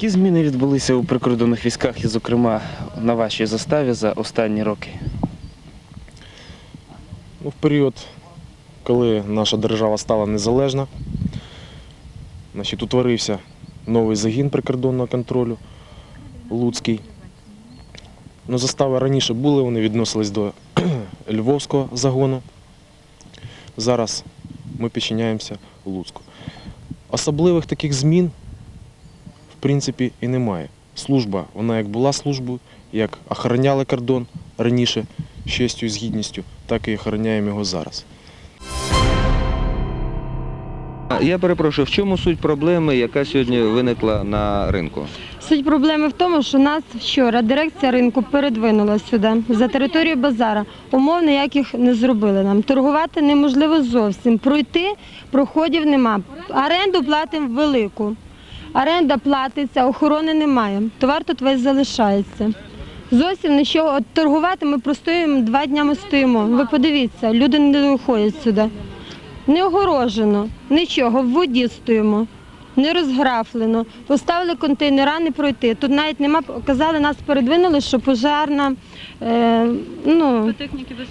Які зміни відбулися у прикордонних військах і, зокрема, на вашій заставі за останні роки? Ну, в період, коли наша держава стала незалежна, утворився новий загін прикордонного контролю Луцький. Ну, застави раніше були, вони відносились до Львовського загону. Зараз ми підчиняємося Луцьку. Особливих таких змін, в принципі, і немає. Служба, вона як була службою, як охороняли кордон раніше з честю і з гідністю, так і охороняємо його зараз. Я перепрошую, в чому суть проблеми, яка сьогодні виникла на ринку? Суть проблеми в тому, що нас вчора дирекція ринку передвинула сюди за територію базара. Умов ніяких не зробили нам. Торгувати неможливо зовсім. Пройти проходів нема. Оренду платимо велику. Оренда платиться, охорони немає. Товар тут весь залишається. Зовсім нічого. От торгувати ми простоїмо два дня ми стоїмо. Ви подивіться, люди не доходять сюди. Не огорожено, нічого, в воді стоїмо, не розграфлено. Поставили контейнера, не пройти. Тут навіть нема, казали, нас передвинули, що пожарна, е, ну,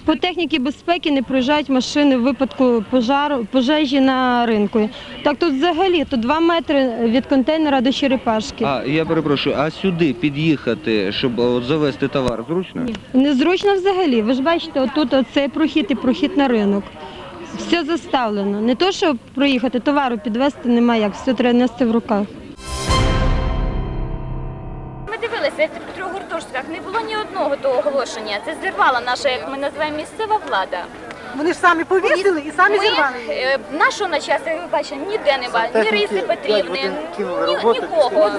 по техніці безпеки не проїжджають машини в випадку пожару, пожежі на ринку. Так тут взагалі тут два метри від контейнера до черепашки. А я перепрошую, а сюди під'їхати, щоб от, завести товар, зручно? Незручно взагалі. Ви ж бачите, отут оцей прохід і прохід на ринок. Все заставлено. Не то, що проїхати, товару підвезти немає як, все треба нести в руках. Ми дивилися гуртожитках, не було ні одного того оголошення. Це зірвала наша, як ми називаємо, місцева влада. Вони ж самі повісили і самі Ми зірвали. е, нашого начальства, ви бачите, ніде не бачимо, ні Риси Петрівни, ні, нікого,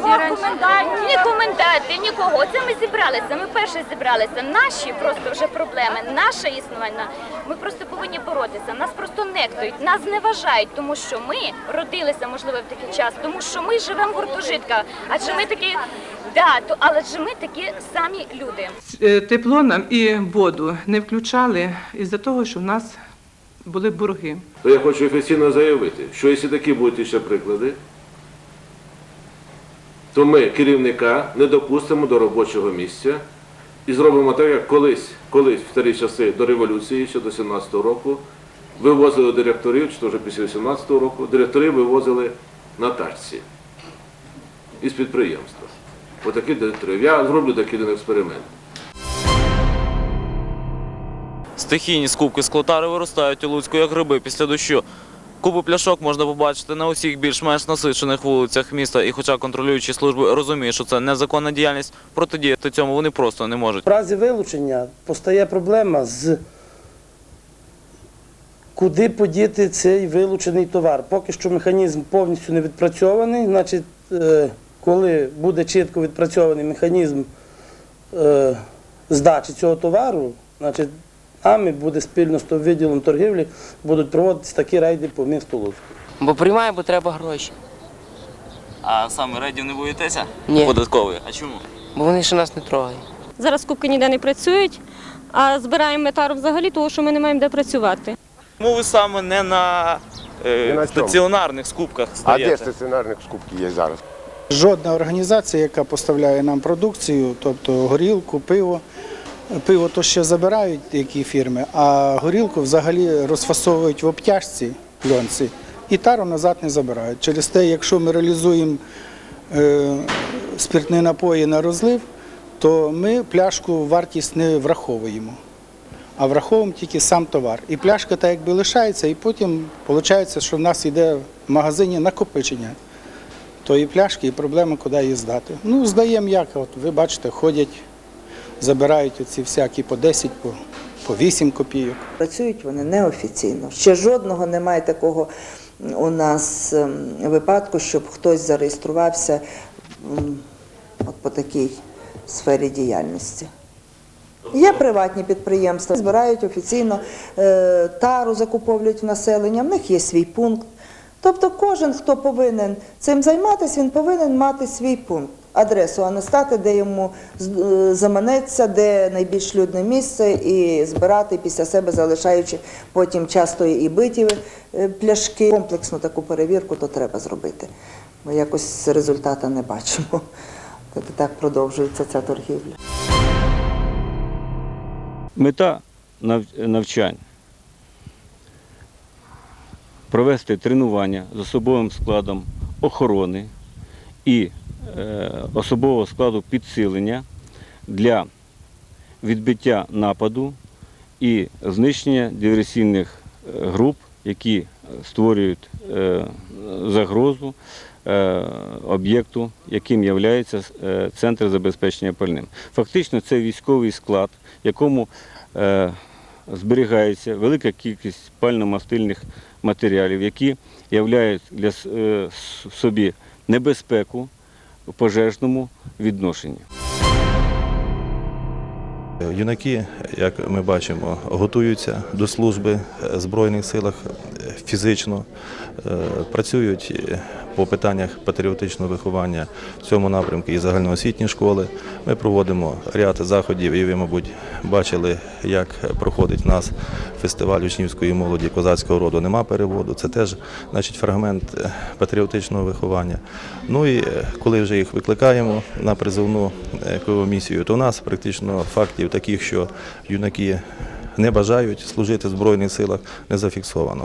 ні коментаторів, нікого. Оце ми зібралися, ми перші зібралися. Наші просто вже проблеми, наше існування. Ми просто повинні боротися. Нас просто нехтують, нас зневажають, тому що ми родилися, можливо, в такий час, тому що ми живемо в гуртожитках. Адже ми такі, да, то, але ж ми такі самі люди. Е, Тепло нам і воду не включали із-за того, що в нас були борги. То я хочу офіційно заявити, що якщо такі будуть ще приклади, то ми керівника не допустимо до робочого місця і зробимо так, як колись, колись в старі часи до революції, ще до 17-го року, вивозили директорів, чи то вже після 18-го року, директори вивозили на тачці із підприємства. Отакі директорів. Я зроблю такий один експеримент. Стихійні скупки склотари виростають у Луцьку як гриби після дощу. Купу пляшок можна побачити на усіх більш-менш насичених вулицях міста, і хоча контролюючі служби розуміють, що це незаконна діяльність, протидіяти цьому вони просто не можуть. В разі вилучення постає проблема з куди подіти цей вилучений товар. Поки що механізм повністю не відпрацьований, значить, е, коли буде чітко відпрацьований механізм е, здачі цього товару, значить, нами буде спільно з тим відділом торгівлі, будуть проводитися такі рейди по місту Луцьку. Бо приймає, бо треба гроші. А саме рейдів не боїтеся? Ні. Податкової. А чому? Бо вони ще нас не трогають. Зараз скупки ніде не працюють, а збираємо метару взагалі, тому що ми не маємо де працювати. Чому ви саме не на, е, Не на чому? стаціонарних скупках А стаєте? де стаціонарних скупки є зараз? Жодна організація, яка поставляє нам продукцію, тобто горілку, пиво. Пиво то ще забирають які фірми, а горілку взагалі розфасовують в обтяжці пленці і тару назад не забирають. Через те, якщо ми реалізуємо е, спиртні напої на розлив, то ми пляшку вартість не враховуємо, а враховуємо тільки сам товар. І пляшка так якби лишається, і потім виходить, що в нас йде в магазині накопичення тої пляшки і проблема, куди її здати. Ну, здаємо як, от ви бачите, ходять, забирають оці всякі по 10, по, по 8 копійок. Працюють вони неофіційно. Ще жодного немає такого у нас ем, випадку, щоб хтось зареєструвався от по такій сфері діяльності. Є приватні підприємства, збирають офіційно е, тару, закуповують в населення, в них є свій пункт. Тобто кожен, хто повинен цим займатися, він повинен мати свій пункт, адресу, а не стати, де йому е, заманеться, де найбільш людне місце, і збирати після себе, залишаючи потім часто і биті е, пляшки. Комплексну таку перевірку то треба зробити. Ми якось результату не бачимо. Так, продовжується ця торгівля. Мета нав- навчань провести тренування з особовим складом охорони і е, особового складу підсилення для відбиття нападу і знищення диверсійних е, груп, які створюють е, загрозу об'єкту, яким є центр забезпечення пальним. Фактично це військовий склад, якому зберігається велика кількість пально-мастильних матеріалів, які являють для е, собі небезпеку в пожежному відношенні. Юнаки, як ми бачимо, готуються до служби в Збройних силах фізично, е, працюють по питаннях патріотичного виховання в цьому напрямку і загальноосвітні школи. Ми проводимо ряд заходів, і ви, мабуть, бачили, як проходить у нас фестиваль учнівської молоді козацького роду. Нема переводу. Це теж значить, фрагмент е, патріотичного виховання. Ну і е, коли вже їх викликаємо на призовну комісію, то у нас практично фактів таких, що юнаки не бажають служити в Збройних силах, не зафіксовано.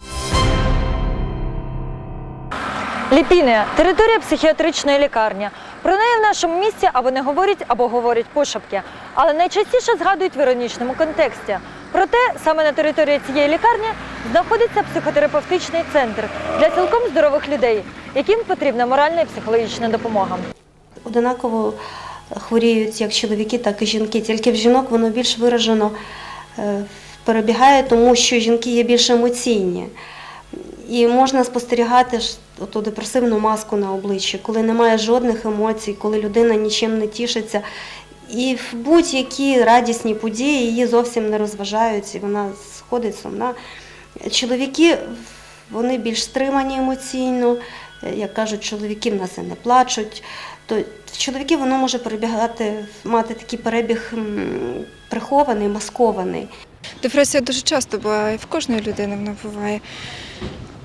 Ліпіне територія психіатричної лікарні. Про неї в нашому місті або не говорять, або говорять пошепки. Але найчастіше згадують в іронічному контексті. Проте саме на території цієї лікарні знаходиться психотерапевтичний центр для цілком здорових людей, яким потрібна моральна і психологічна допомога. одинаково хворіють як чоловіки, так і жінки. Тільки в жінок воно більш виражено е, перебігає, тому що жінки є більш емоційні. І можна спостерігати ту депресивну маску на обличчі, коли немає жодних емоцій, коли людина нічим не тішиться. І в будь-які радісні події її зовсім не розважають, і вона сходить сумна. Чоловіки вони більш стримані емоційно, як кажуть, чоловіки в нас і не плачуть. То в чоловіків воно може перебігати, мати такий перебіг прихований, маскований. Депресія дуже часто буває, в кожної людини вона буває.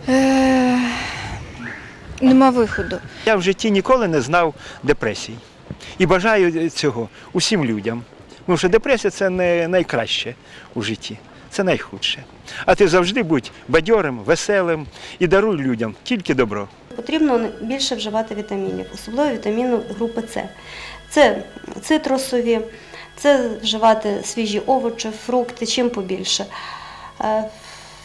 Е, нема виходу. Я в житті ніколи не знав депресії. І бажаю цього усім людям. Тому що депресія це не найкраще у житті, це найхудше. А ти завжди будь бадьорим, веселим і даруй людям тільки добро. Потрібно більше вживати вітамінів, особливо вітаміну групи С. Це цитрусові, це вживати свіжі овочі, фрукти, чим побільше. Е,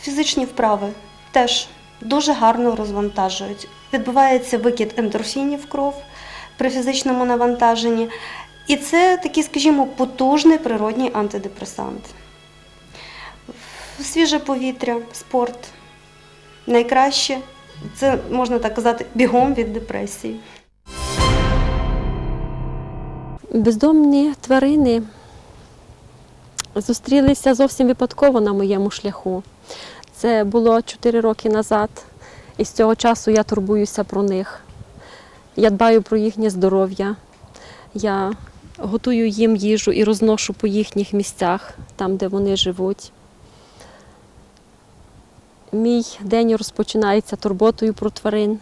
Фізичні вправи теж дуже гарно розвантажують. Відбувається викид ендорфінів в кров при фізичному навантаженні. І це такий, скажімо, потужний природній антидепресант. Свіже повітря, спорт найкраще. Це можна так казати бігом від депресії. Бездомні тварини зустрілися зовсім випадково на моєму шляху. Це було 4 роки назад, і з цього часу я турбуюся про них. Я дбаю про їхнє здоров'я. Я готую їм їжу і розношу по їхніх місцях, там, де вони живуть. Мій день розпочинається турботою про тварин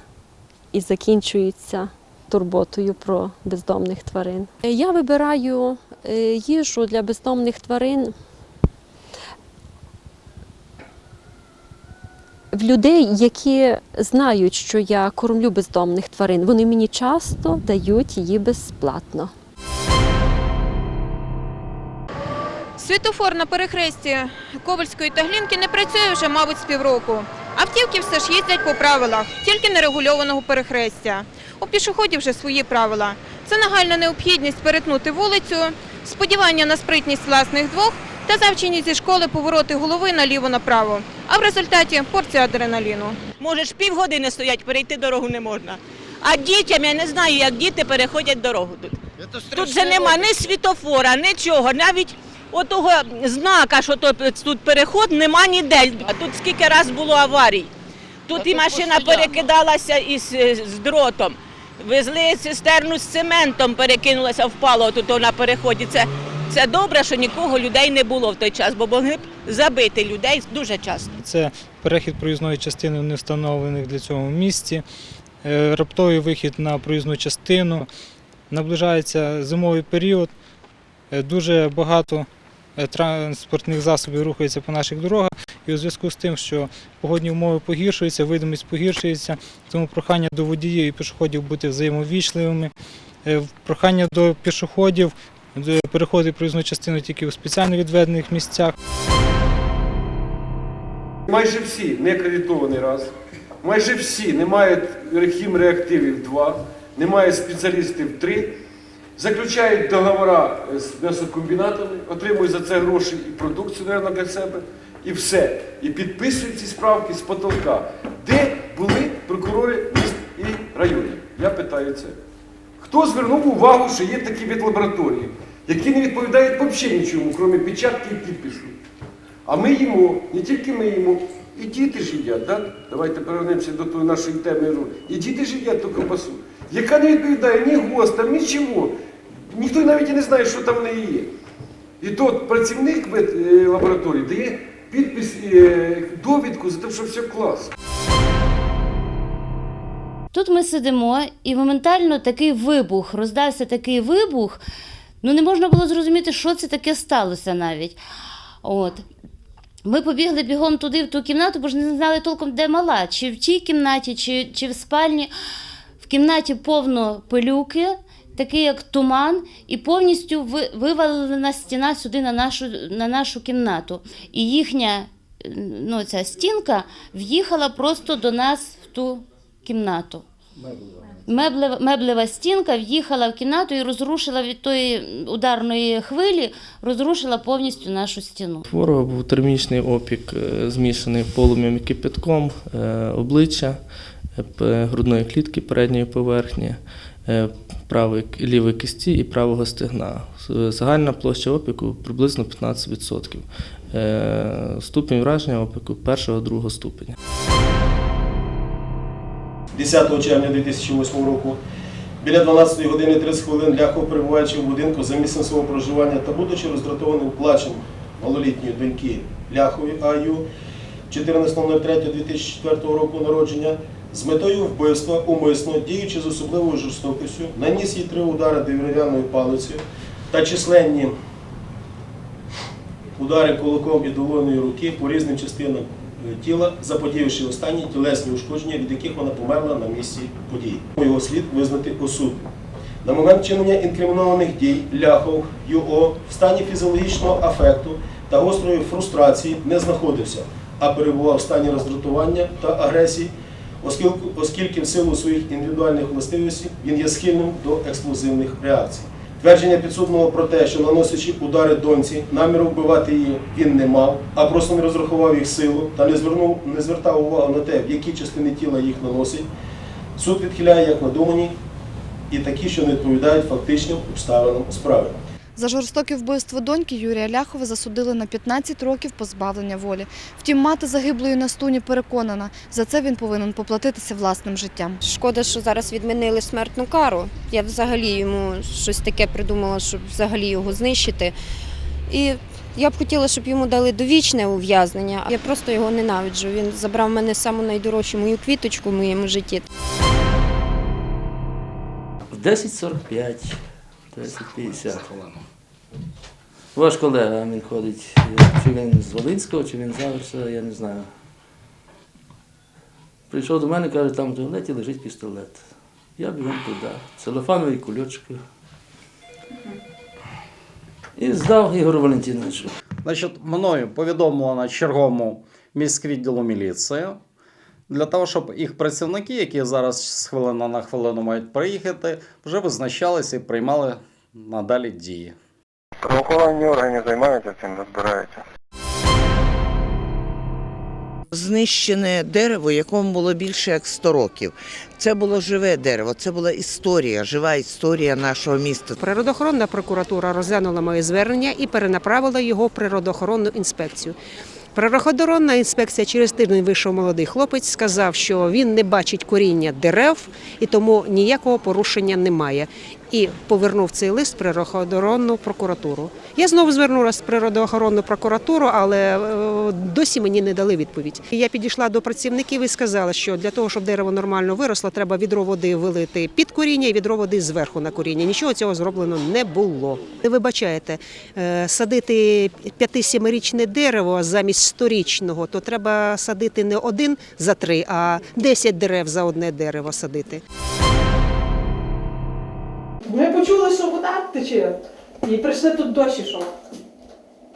і закінчується турботою про бездомних тварин. Я вибираю е, їжу для бездомних тварин в людей, які знають, що я кормлю бездомних тварин. Вони мені часто дають її безплатно. Світофор на перехресті Ковальської та Глінки не працює вже, мабуть, з півроку. Автівки все ж їздять по правилах, тільки нерегульованого перехрестя. У пішоходів вже свої правила. Це нагальна необхідність перетнути вулицю, сподівання на спритність власних двох та завчені зі школи повороти голови наліво-направо. А в результаті порція адреналіну. Можеш півгодини стоять, перейти дорогу не можна. А дітям я не знаю, як діти переходять дорогу тут. Тут же нема ні світофора, нічого, навіть отого знака, що тут, тут переход, нема ніде. А тут скільки раз було аварій. Тут і машина перекидалася із е, з дротом. Везли цистерну з цементом, перекинулася, впало тут на переході. Це, це добре, що нікого людей не було в той час, бо могли б забити людей дуже часто. Це перехід проїзної частини в невстановлених для цього місці. е, раптовий вихід на проїзну частину. Наближається зимовий період. Е, Дуже багато транспортних засобів рухається по наших дорогах. І у зв'язку з тим, що погодні умови погіршуються, видимість погіршується, тому прохання до водіїв і пішоходів бути взаємовічливими. Е, Прохання до пішоходів е, переходити проїзну частину тільки у спеціально відведених місцях. Майже всі не акредитований раз, майже всі не мають хімреактивів 2, не мають спеціалістів 3, заключають договори з м'ясокомбінатами, отримують за це гроші і продукцію, мабуть, для себе, і все. І підписують ці справки з потолка. Де були прокурори міст і районів? Я питаю це. Хто звернув увагу, що є такі ветлабораторії, які не відповідають взагалі нічому, крім печатки і підпису? А ми їмо, не тільки ми їмо, і діти ж їдять, так? Давайте повернемося до тої нашої теми. І діти ж їдять ту ковбасу, яка не відповідає ні ГОСТам, нічого. Ніхто навіть і не знає, що там в неї є. І тот працівник е, лабораторії дає підпис, е, довідку за те, що все клас. Тут ми сидимо, і моментально такий вибух, роздався такий вибух. Ну не можна було зрозуміти, що це таке сталося навіть. От. Ми побігли бігом туди, в ту кімнату, бо ж не знали толком, де мала, чи в тій кімнаті, чи, чи в спальні. В кімнаті повно пилюки, такий як туман, і повністю ви- вивалена стіна сюди на нашу, на нашу кімнату. І їхня ну, ця стінка в'їхала просто до нас в ту кімнату. Меблева, меблева стінка в'їхала в кімнату і розрушила від тої ударної хвилі, розрушила повністю нашу стіну. Хворого був термічний опік, е, змішаний полум'ям і кипятком, е, обличчя, грудної клітки передньої поверхні, е, правої лівої кисті і правого стегна. Загальна площа опіку приблизно 15%. Е, Ступінь враження опіку першого другого ступеня. 10 червня 2008 року біля 12 години 30 хвилин Ляхов, перебуваючи в будинку за місцем свого проживання та будучи роздратованим плачем малолітньої доньки Ляхові АЮ 14.03.2004 року народження, з метою вбивства умисно, діючи з особливою жорстокістю, наніс їй три удари дерев'яною палицею та численні удари кулаком і долоною руки по різним частинам е, тіла, заподіявши останні тілесні ушкодження, від яких вона померла на місці події. Його слід визнати осудним. На момент вчинення інкримінованих дій Ляхов ЮО в стані фізіологічного афекту та гострої фрустрації не знаходився, а перебував в стані роздратування та агресії, оскільки, в силу своїх індивідуальних властивостей він є схильним до експлозивних реакцій. Твердження підсудного про те, що наносячи удари доньці, наміру вбивати її він не мав, а просто не розрахував їх силу та не звернув, не звертав увагу на те, в які частини тіла їх наносить. Суд відхиляє як надумані і такі, що не відповідають фактичним обставинам справи. За жорстоке вбивство доньки Юрія Ляхова засудили на 15 років позбавлення волі. Втім, мати загиблої Настуні переконана, за це він повинен поплатитися власним життям. Шкода, що зараз відмінили смертну кару. Я взагалі йому щось таке придумала, щоб взагалі його знищити. І я б хотіла, щоб йому дали довічне ув'язнення. Я просто його ненавиджу. Він забрав в мене саму найдорожчу мою квіточку в моєму житті. В 10.45, 10.50. Ваш колега він ходить, чи він з Волинського, чи він з Аверса, я не знаю. Прийшов до мене, каже, там в туалеті лежить пістолет. Я бігом туди, целофановий кульочок. І здав Ігору Валентиновичу. Значить, мною повідомлено черговому міськвідділу міліції для того, щоб їх працівники, які зараз з хвилини на хвилину мають приїхати, вже визначалися і приймали надалі дії. Правоохоронні органи займаються цим, розбираються. Знищене дерево, якому було більше як 100 років. Це було живе дерево, це була історія, жива історія нашого міста. Природоохоронна прокуратура розглянула моє звернення і перенаправила його в природоохоронну інспекцію. Природоохоронна інспекція через тиждень вийшов молодий хлопець, сказав, що він не бачить коріння дерев і тому ніякого порушення немає. І повернув цей лист в природоохоронну прокуратуру. Я знову звернулася в природоохоронну прокуратуру, але е, досі мені не дали відповідь. Я підійшла до працівників і сказала, що для того, щоб дерево нормально виросло, треба відро води вилити під коріння і відро води зверху на коріння. Нічого цього зроблено не було. Ви бачаєте, е, садити 5-7-річне дерево замість сторічного, то треба садити не один за три, а 10 дерев за одне дерево садити. Ми почули, що вода тече, і прийшли тут дощ ішов.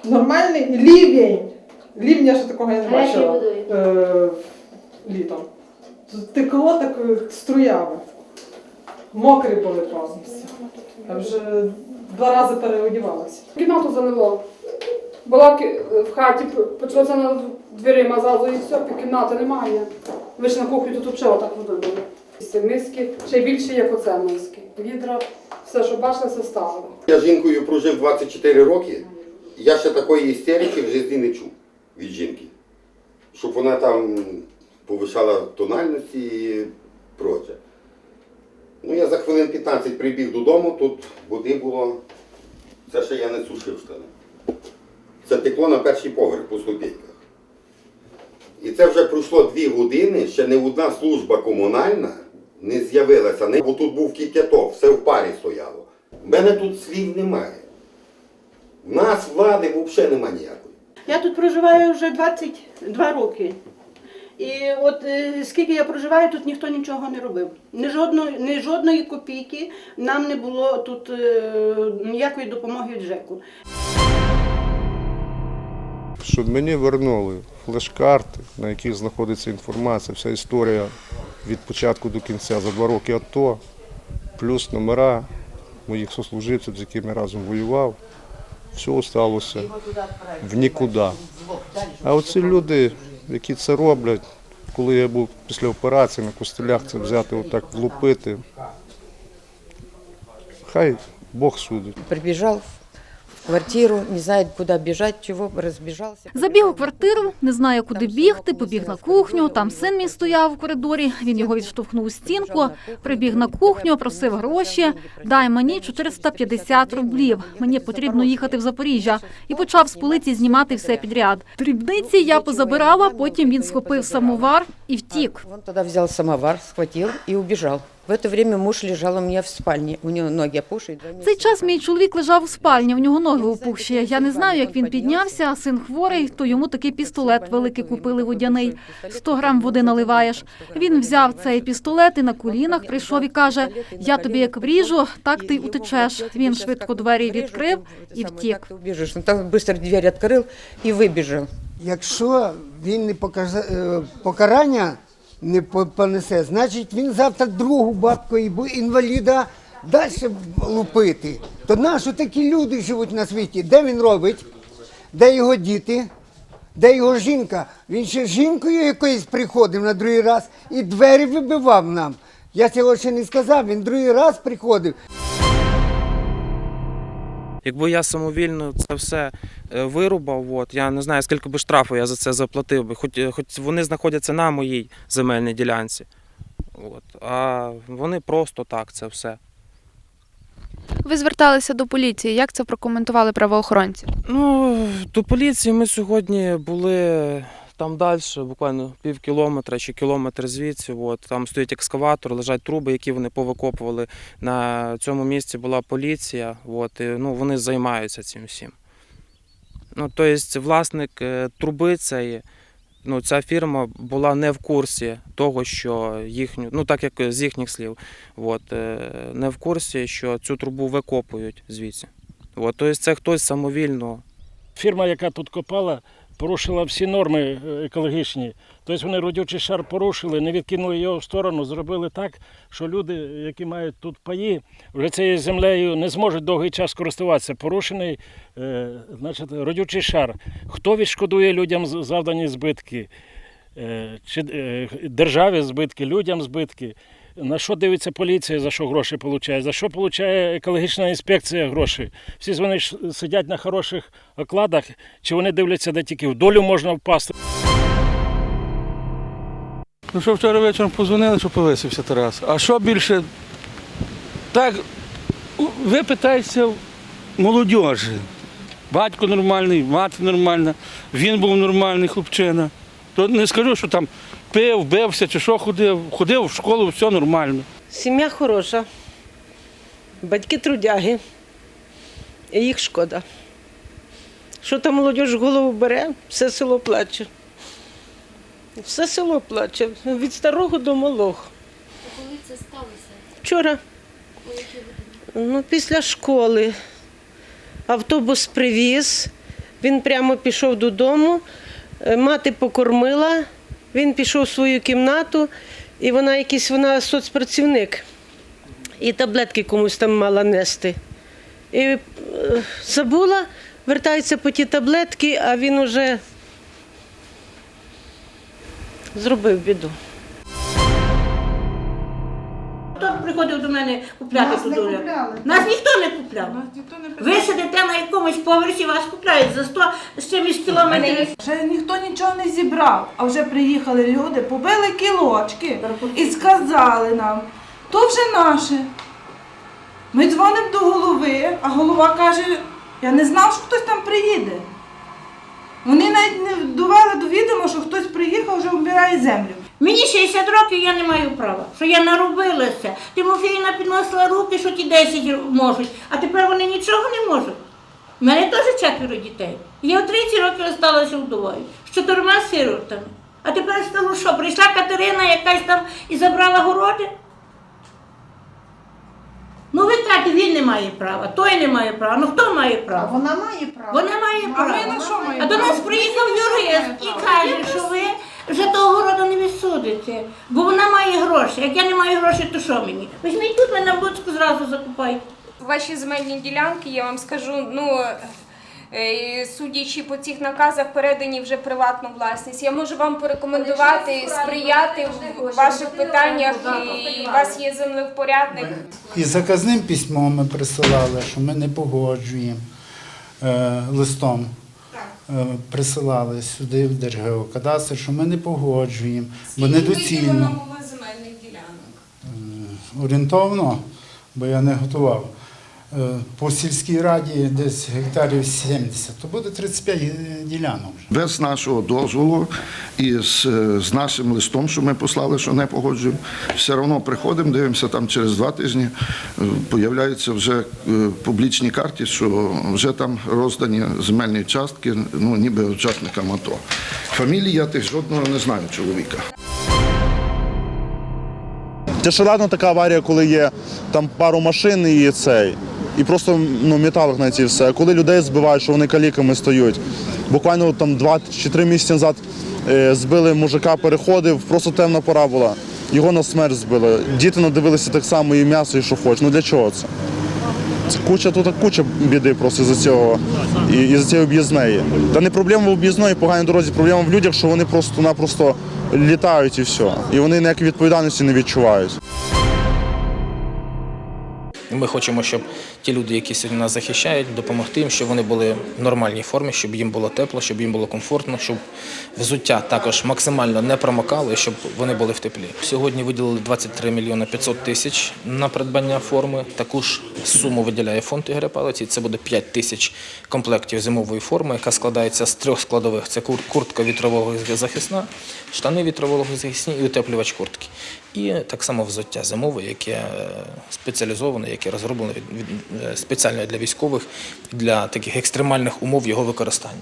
Нормальний лівень. Лівня ще такого я не бачила е, літом. Текло так е, струями. Мокрі були повністю. Я вже два рази переодівалася. Кімнату залило. Була в хаті, почалося на дверима зразу і все, кімнати немає. Вийшли на кухню, тут взагалі так води було. Ці Миски, ще більше, як оце миски. Відра, все, що бачили, все ставили. Я жінкою прожив 24 роки. Я ще такої істерики в житті не чув від жінки. Щоб вона там повишала тональності і проче. Ну, я за хвилин 15 прибіг додому, тут води було. Це ще я не сушив штани. Це текло на перший поверх по ступеньках. І це вже пройшло дві години, ще не одна служба комунальна не з'явилася. Не- Бо тут був кип'яток, все в парі стояло. У мене тут слів немає. У нас влади взагалі немає ніякої. Я тут проживаю вже 22 роки. І от е, скільки я проживаю, тут ніхто нічого не робив. Ні жодної, ні жодної копійки нам не було тут е, ніякої допомоги від ЖЕКу. щоб мені вернули флеш-карти, на яких знаходиться інформація, вся історія від початку до кінця за два роки АТО, плюс номера моїх сослуживців, з якими я разом воював. Все сталося в нікуди. А оці люди, які це роблять, коли я був після операції на костелях, це взяти отак влупити. Хай Бог судить. Прибежал в квартиру, не знает, куда бежать, чего, разбежался. Забіг у квартиру, не знає, куди бігти, побіг на кухню. Там син мій стояв у коридорі. Він його відштовхнув у стінку, прибіг на кухню, просив гроші. Дай мені 450 рублів. Мені потрібно їхати в Запоріжжя. І почав з полиці знімати все підряд. Дрібниці я позабирала. Потім він схопив самовар і втік. Он тогда взял самовар, схватил и убежал. В это время муж лежал у меня в спальне. У него ноги опухшие. два В цей час мій чоловік лежав у спальні, в нього ноги опухші. Я не знаю, як він піднявся, а син хворий, то йому такий пістолет великий купили водяний. 100 грам води наливаєш. Він взяв цей пістолет і на колінах прийшов і каже: Я тобі як вріжу, так ти й утечеш. Він швидко двері відкрив і втік. Убежишь. Он так быстро дверь открыл и выбежал. Якщо він не покаже, е, покарання не по- понесе, значить він завтра другу бабку і інваліда далі лупити. То нащо такі люди живуть на світі? Де він робить? Де його діти? Де його жінка? Він ще жінкою якоюсь приходив на другий раз і двері вибивав нам. Я цього ще не сказав, він другий раз приходив. Якби я самовільно це все е, вирубав, от, я не знаю, скільки би штрафу я за це заплатив би, хоч, хоч вони знаходяться на моїй земельній ділянці. От, а вони просто так це все. Ви зверталися до поліції. Як це прокоментували правоохоронці? Ну, до поліції ми сьогодні були там далі, буквально пів кілометра чи кілометр звідси. От, там стоїть екскаватор, лежать труби, які вони повикопували. На цьому місці була поліція. От, і, ну, вони займаються цим всім. Ну, тобто, власник е, труби цієї, ну, ця фірма була не в курсі того, що їхню, ну так як з їхніх слів, от, е, не в курсі, що цю трубу викопують звідси. Тобто це хтось самовільно Фірма, яка тут копала, порушила всі норми е, екологічні. Тобто вони родючий шар порушили, не відкинули його в сторону, зробили так, що люди, які мають тут паї, вже цією землею не зможуть довгий час користуватися. Порушений е, значить, родючий шар. Хто відшкодує людям завдані збитки? Е, чи державі збитки, людям збитки? На що дивиться поліція, за що гроші отримує? За що отримує екологічна інспекція гроші? Всі вони ж сидять на хороших окладах, чи вони дивляться, де тільки в долю можна впасти. Ну що вчора вечором позвонили, що повисився Тарас. А що більше? Так ви питаєте в молодіжі. Батько нормальний, мати нормальна, він був нормальний хлопчина. То не скажу, що там пив, бився чи що ходив. Ходив в школу, все нормально. Сім'я хороша, батьки трудяги, і їх шкода. Що там молодь в голову бере, все село плаче. Все село плаче, від старого до малого. Коли це сталося? Вчора, ну, після школи, автобус привіз, він прямо пішов додому, е, мати покормила, він пішов в свою кімнату, і вона якийсь, вона соцпрацівник, і таблетки комусь там мала нести. І е, забула, вертається по ті таблетки, а він уже зробив біду. Хто приходив до мене купляти ту долю? Нас ніхто не купляв. Ви сидите на якомусь поверсі, вас купляють за 100 з чимось кілометрів. Ще ніхто нічого не зібрав, а вже приїхали люди, побили кілочки і сказали нам, то вже наше. Ми дзвонимо до голови, а голова каже, я не знав, що хтось там приїде. Вони навіть не довели до відома, що хтось приїхав, вже обирає землю. Мені 60 років, я не маю права, що я наробилася. Тимофіївна підносила руки, що ті 10 можуть, а тепер вони нічого не можуть. У мене теж четверо дітей. Я в 30 років залишилася вдовою, з чотирма сиротами. А тепер скажу, що прийшла Катерина якась там і забрала городи. Ну ви кажете, він не має права, той не має права. Ну хто має право? Вона має право. Вона має право. ми на що А до нас приїхав юрист і каже, що ви вже того городу не відсудите, бо вона має гроші. Як я не маю грошей, то що мені? Візьміть тут мене на Буцьку зразу закупайте. Ваші земельні ділянки, я вам скажу, ну. Е, Судячи по цих наказах, передані вже приватну власність. Я можу вам порекомендувати сприяти в ваших питаннях. І у вас є землевпорядник. І заказним письмом ми присилали, що ми не погоджуємо е, листом. Е, Присилали сюди в Держгеокадастр, що ми не погоджуємо, бо недоцільно. Орієнтовно, бо я не готував. Е, По сільській раді десь гектарів 70, то буде 35 ділянок. Без нашого дозволу і з, е, з нашим листом, що ми послали, що не погоджуємо, все одно приходимо, дивимося там через два тижні, е, появляються вже е, публічні карти, що вже там роздані земельні частки, ну ніби учасникам АТО. Фамілії я тих жодного не знаю чоловіка. Це ще ладно така аварія, коли є там пару машин і цей. І просто ну, металах на ці все. А коли людей збивають, що вони каліками стоять. Буквально там два чи три місяці назад е, збили мужика, переходив, просто темна пора була. Його на смерть збили. Діти надивилися так само і м'ясо, і що хочуть. Ну для чого це? Це куча тут куча біди просто за цього і, і за цієї об'їзної. Та не проблема в об'їзної, поганій дорозі, проблема в людях, що вони просто-напросто літають і все. І вони ніякої відповідальності не відчувають. Ми хочемо, щоб ті люди, які сьогодні нас захищають, допомогти їм, щоб вони були в нормальній формі, щоб їм було тепло, щоб їм було комфортно, щоб взуття також максимально не промокало і щоб вони були в теплі. Сьогодні виділили 23 мільйони 500 тисяч на придбання форми. Таку ж суму виділяє фонд Ігоря Палиці. Це буде 5 тисяч комплектів зимової форми, яка складається з трьох складових: це куртка вітрового-захисна, штани вітрового-захисні і утеплювач куртки. І так само взуття зимове, яке е, спеціалізоване, яке від, е, спеціально для військових для таких екстремальних умов його використання.